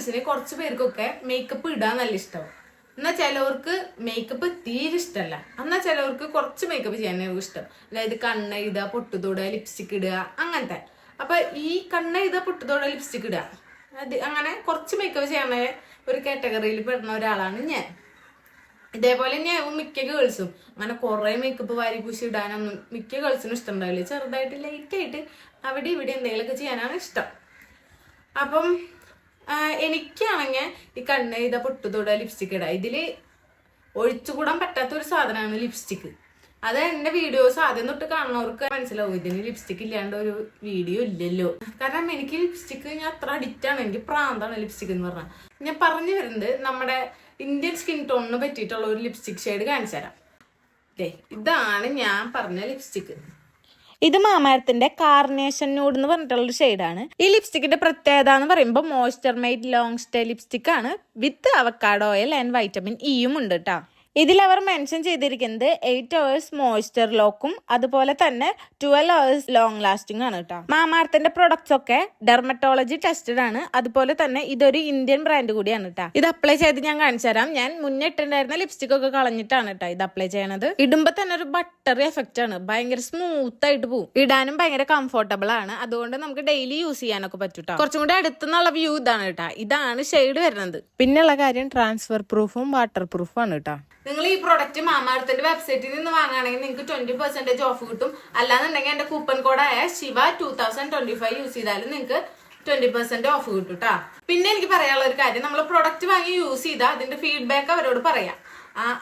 ഫ്രണ്ട്സിന് കുറച്ച് പേർക്കൊക്കെ മേക്കപ്പ് ഇടാൻ നല്ല ഇഷ്ടമാവും എന്നാൽ ചിലവർക്ക് മേക്കപ്പ് തീരെ ഇഷ്ടമല്ല എന്നാൽ ചിലവർക്ക് കുറച്ച് മേക്കപ്പ് ചെയ്യാൻ ഇഷ്ടം. അതായത് കണ്ണ് ഇടുക പൊട്ടുതോടുക ലിപ്സ്റ്റിക് ഇടുക അങ്ങനത്തെ. അപ്പൊ ഈ കണ്ണ് ഇടുക പൊട്ടുതോടുക ലിപ്സ്റ്റിക് ഇടുക. അത് അങ്ങനെ കുറച്ച് മേക്കപ്പ് ചെയ്യണ ഒരു കാറ്റഗറിയിൽ പെടുന്ന ഒരാളാണ് ഞാൻ. ഇതേപോലെ തന്നെ മിക്ക ഗേൾസും അങ്ങനെ കുറെ മേക്കപ്പ് വാരി പൂശി ഇടാനൊന്നും മിക്ക ഗേൾസിനും ഇഷ്ടം ഉണ്ടാവില്ല ചെറുതായിട്ട് ലൈറ്റായിട്ട് അവിടെ ഇവിടെ എന്തെങ്കിലുമൊക്കെ ചെയ്യാനാണ് ഇഷ്ടം. അപ്പം എനിക്കാണെങ്കിൽ ഈ കണ്ണ് ഇത പൊട്ടുതൊട ലിപ്സ്റ്റിക് ഇടുക ഇതിൽ ഒഴിച്ചുകൂടാൻ പറ്റാത്ത ഒരു സാധനമാണ് ലിപ്സ്റ്റിക് അത് എന്റെ വീഡിയോസ് ആദ്യം തൊട്ട് കാണുന്നവർക്ക് മനസ്സിലാവും. ഇതിന് ലിപ്സ്റ്റിക് ഇല്ലാണ്ട് ഒരു വീഡിയോ ഇല്ലല്ലോ. കാരണം എനിക്ക് ലിപ്സ്റ്റിക് ഞാൻ അത്ര അഡിക്റ്റ് ആണ്. എനിക്ക് പ്രാന്താണ് ലിപ്സ്റ്റിക് എന്ന് പറഞ്ഞാൽ ഞാൻ പറഞ്ഞു വരുന്നത് നമ്മുടെ ഇന്ത്യൻ സ്കിൻ ടോണിന് പറ്റിയിട്ടുള്ള ഒരു ലിപ്സ്റ്റിക് ഷെയ്ഡ് കാണിച്ചു തരാം ഇതാണ് ഞാൻ പറഞ്ഞ ലിപ്സ്റ്റിക് ഇത് മാമാരത്തിന്റെ കാർണേഷൻ ന്യൂഡ് എന്ന് പറഞ്ഞിട്ടുള്ള ഷെയ്ഡാണ് ഈ ലിപ്സ്റ്റിക്കിന്റെ പ്രത്യേകത എന്ന് പറയുമ്പോൾ moisture made long stay lipstick ആണ് with avocado oil and vitamin ഇയും ഉണ്ട് കേട്ടോ ഇതിൽ അവർ മെൻഷൻ ചെയ്തിരിക്കുന്നത് എയ്റ്റ് അവേഴ്സ് മോയ്സ്ചർ ലോക്കും അതുപോലെ തന്നെ ട്വൽവ് അവേഴ്സ് ലോങ് ലാസ്റ്റിംഗ് ആണ് കേട്ടോ മാമാർത്തിന്റെ പ്രൊഡക്ട്സ് ഒക്കെ ഡെർമറ്റോളജി ടെസ്റ്റഡ് ആണ്. അതുപോലെ തന്നെ ഇതൊരു ഇന്ത്യൻ ബ്രാൻഡ് കൂടിയാണ് കേട്ടോ ഇത് അപ്ലൈ ചെയ്ത് ഞാൻ കാണിച്ചു തരാം. ഞാൻ മുന്നേ ഇട്ടുണ്ടായിരുന്ന ലിപ്സ്റ്റിക് ഒക്കെ കളഞ്ഞിട്ടാണ് കേട്ടോ ഇത് അപ്ലൈ ചെയ്യണത്. ഇടുമ്പോ തന്നെ ഒരു ബട്ടറി എഫക്റ്റ് ആണ്. ഭയങ്കര സ്മൂത്ത് ആയിട്ട് പോകും ഇടാനും ഭയങ്കര കംഫർട്ടബിൾ ആണ്. അതുകൊണ്ട് നമുക്ക് ഡെയിലി യൂസ് ചെയ്യാനൊക്കെ പറ്റും. കുറച്ചും കൂടി അടുത്തുനിന്നുള്ള വ്യൂ ഇതാണ് കേട്ടോ ഇതാണ് ഷെയ്ഡ് വരുന്നത്. പിന്നെയുള്ള കാര്യം ട്രാൻസ്ഫർ പ്രൂഫും വാട്ടർ പ്രൂഫും ആണ് കേട്ടോ നിങ്ങൾ ഈ പ്രോഡക്റ്റ് മാമാർത്തിന്റെ വെബ്സൈറ്റിൽ നിന്ന് വാങ്ങുകയാണെങ്കിൽ നിങ്ങൾക്ക് ട്വന്റി പെർസെന്റേജ് ഓഫ് കിട്ടും. അല്ലാന്നുണ്ടെങ്കിൽ എന്റെ coupon കോഡായ Shiva two thousand twenty five use ചെയ്താലും നിങ്ങൾക്ക് ട്വന്റി പെർസെന്റ് ഓഫ് കിട്ടും കേട്ടോ പിന്നെ എനിക്ക് പറയാനുള്ള ഒരു കാര്യം നമ്മൾ പ്രൊഡക്റ്റ് വാങ്ങി യൂസ് ചെയ്താൽ അതിന്റെ ഫീഡ്ബാക്ക് അവരോട് പറയാം.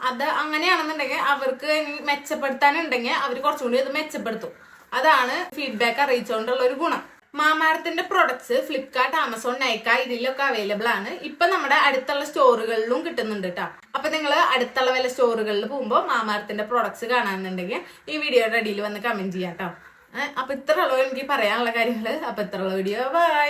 അത് അങ്ങനെയാണെന്നുണ്ടെങ്കിൽ അവർക്ക് മെച്ചപ്പെടുത്താനുണ്ടെങ്കിൽ അവർ കുറച്ചുകൂടി അത് മെച്ചപ്പെടുത്തും. അതാണ് ഫീഡ്ബാക്ക് അറിയിച്ചുകൊണ്ടുള്ള ഒരു ഗുണം. മാമാരത്തിന്റെ പ്രൊഡക്ട്സ് ഫ്ലിപ്കാർട്ട് ആമസോൺ നൈക്ക ഇതിലൊക്കെ അവൈലബിൾ ആണ്. ഇപ്പൊ നമ്മുടെ അടുത്തുള്ള സ്റ്റോറുകളിലും കിട്ടുന്നുണ്ട് കേട്ടോ അപ്പൊ നിങ്ങൾ അടുത്തുള്ള വല്ല സ്റ്റോറുകളിൽ പോകുമ്പോൾ മാമാരത്തിന്റെ പ്രൊഡക്ട്സ് കാണാനുണ്ടെങ്കിൽ ഈ വീഡിയോയുടെ അടിയിൽ വന്ന് കമന്റ് ചെയ്യാം കേട്ടോ അപ്പൊ ഇത്ര ഉള്ളൂ. എനിക്ക് പറയാനുള്ള കാര്യങ്ങൾ. അപ്പൊ ഇത്ര ഉള്ള വീഡിയോ ബൈ